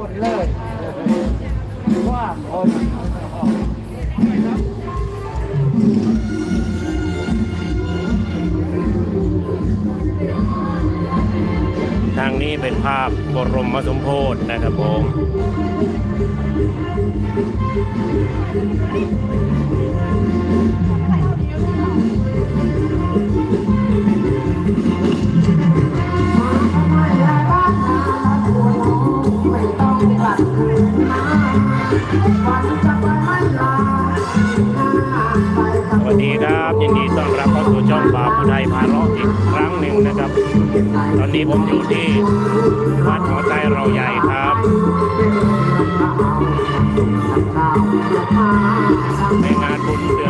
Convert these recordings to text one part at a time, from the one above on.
คนเลยว่าคนทางนี้เป็นภาพบรมสมโพธินะครับผม สวัสดีครับยินดีต้อนรับเข้าสู่ช่องบาผู้ไทยพาร้องอีกครั้งหนึ่งนะครับ ตอนนี้ผมอยู่ที่วัดหัวใจเราใหญ่ครับในงานบุญเดือน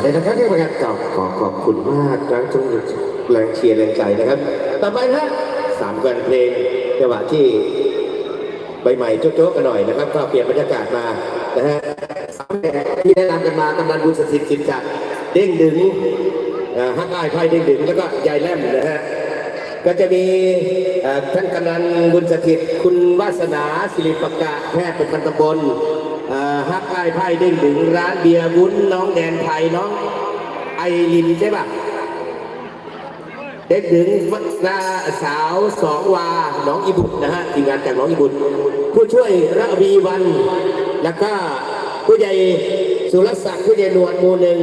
ในนะครับที่ประกาศกล่าขอขอบคุณมากครั้งทุกแรงเชียร์แรงใจนะครับ ต่อไปนะฮะสามกันเพลงจังหวะที่ใบใหม่โจ๊กๆกันหน่อยนะครับ ก็เปลี่ยนบรรยากาศมานะฮะสามแขกที่แนะนำกันมากำนันบุญสถิตสินจักเด้งดึงฮักอายไพ่เด้งดึงแล้วก็ยายแลมนะฮะก็จะมีท่านกำนันบุญสถิต คุณวาสนาสิริปกะแพทย์เป็นพันตำบล ฮักไอ้ายไพ่เด้งดึงร้านเบียร์วุ้นน้องแดนไทยน้องไอรินใช่ปะเด็กดึงนาสาวสองวาน้องอีบุตรนะฮะทีมงานจากน้องอีบุตรผู้ช่วยระวีวัน แล้วก็ผู้ใหญ่สุรศักดิ์ผู้ใหญ่หนวดหมู่หนึ่ง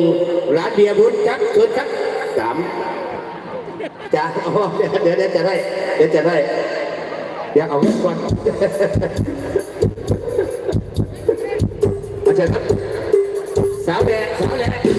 ร้านเบียร์วุ้นครับเกิดครับสามจะอ๋อเดี๋ยวเดี๋ยวเดี๋ยวจะได้เดี๋ยวจะได้เดี๋ยวเอาเงินก่อน อาจารย์ครับสาวแดงสาวแดง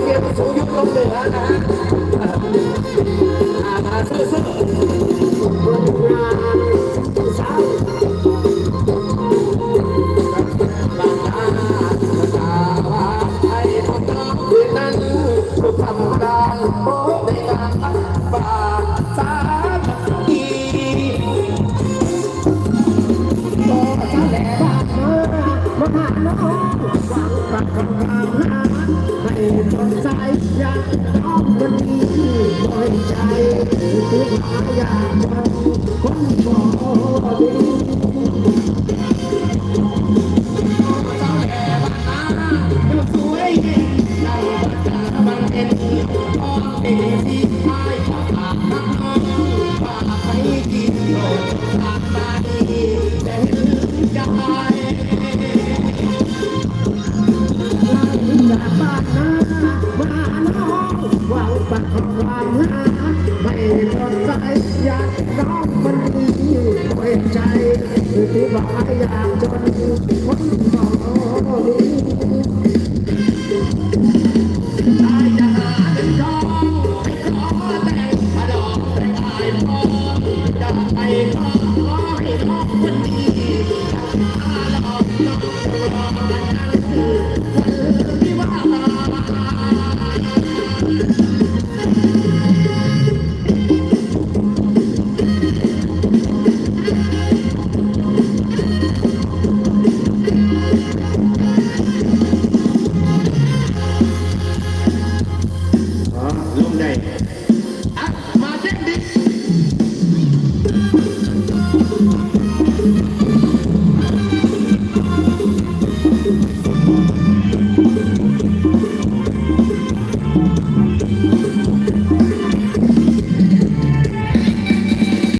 เรียนสูงยุคลงเหนือนะฮะอ่าซื่ คนนี้บ่อใจที่หาอยากจะคนบ่ดีสวยเราจะบังเอ็นอ้อมเอ็นที่ อยากน้องมันดีด้วยใจที่บ่าอยากจนคนมองดีตายจะหาเป็นทองให้ขอแต่งมาดอกแต่งอายพอจะไปขอขอให้น้องคนดีถ้า